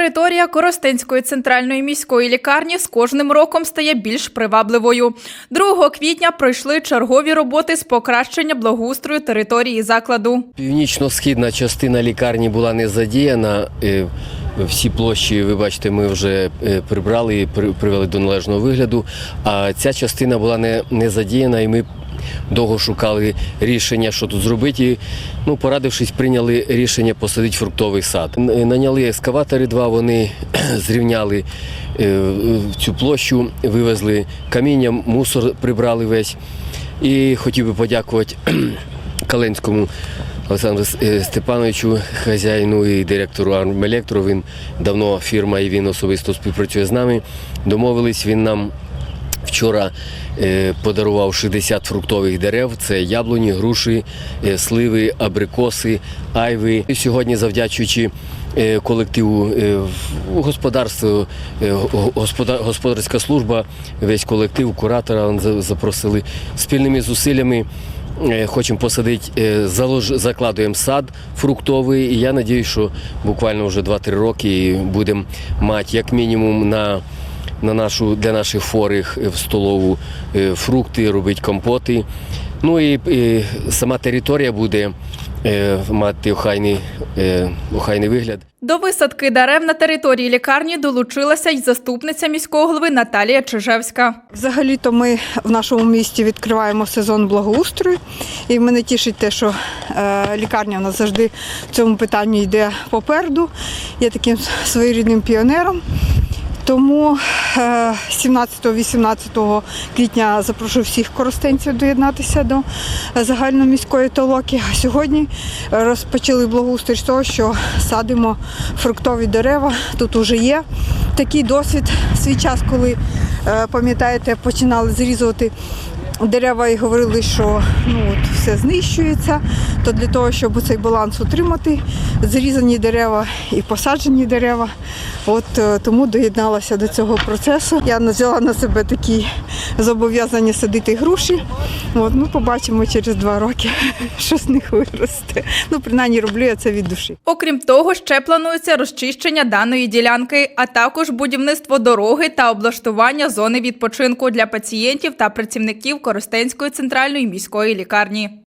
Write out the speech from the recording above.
Територія Коростенської центральної міської лікарні з кожним роком стає більш привабливою. 2 квітня пройшли чергові роботи з покращення благоустрою території закладу. Північно-східна частина лікарні була не задіяна. Е, Всі площі, ви бачите, ми вже е, прибрали і при- привели до належного вигляду. А ця частина була не, не задіяна, і ми довго шукали рішення, що тут зробити. І, ну, порадившись, прийняли рішення посадити фруктовий сад. Н- Наняли екскаватори два, вони зрівняли е, цю площу, вивезли каміння, мусор прибрали весь. І хотів би подякувати Каленському Олександру е, Степановичу, хазяїну і директору Армелектру. Він давно фірма і він особисто співпрацює з нами. Домовились, він нам вчора е, подарував 60 фруктових дерев. Це яблуні, груші, е, сливи, абрикоси, айви. Сьогодні, завдячуючи е, колективу е, господарська служба, весь колектив, куратора запросили спільними зусиллями. Хочемо посадити, закладуємо сад фруктовий, і я сподіваюся, що буквально вже 2-3 роки будемо мати як мінімум на, на нашу, для наших хворих е, в столову е, фрукти, робити компоти. Ну і, і сама територія буде е, мати охайний, е, охайний вигляд. До висадки дерев на території лікарні долучилася й заступниця міського голови Наталія Чижевська. Взагалі-то ми в нашому місті відкриваємо сезон благоустрою, і мене тішить те, що е, лікарня в нас завжди в цьому питанні йде попереду. Є таким своєрідним піонером. Тому е, 17-18 квітня запрошую всіх коростенців доєднатися до е, загальноміської толоки. А сьогодні е, розпочали благоустрій з того, що садимо фруктові дерева. Тут вже є такий досвід. Свій час, коли е, пам'ятаєте, починали зрізувати дерева і говорили, що ну от все знищується. То для того, щоб цей баланс утримати, зрізані дерева і посаджені дерева. От е, тому доєдналася до цього процесу. Я взяла на себе такі зобов'язання садити груші. От, ну, побачимо через два роки, що з них виросте. Ну, принаймні роблю я це від душі. Окрім того, ще планується розчищення даної ділянки, а також будівництво дороги та облаштування зони відпочинку для пацієнтів та працівників Коростенської центральної міської лікарні.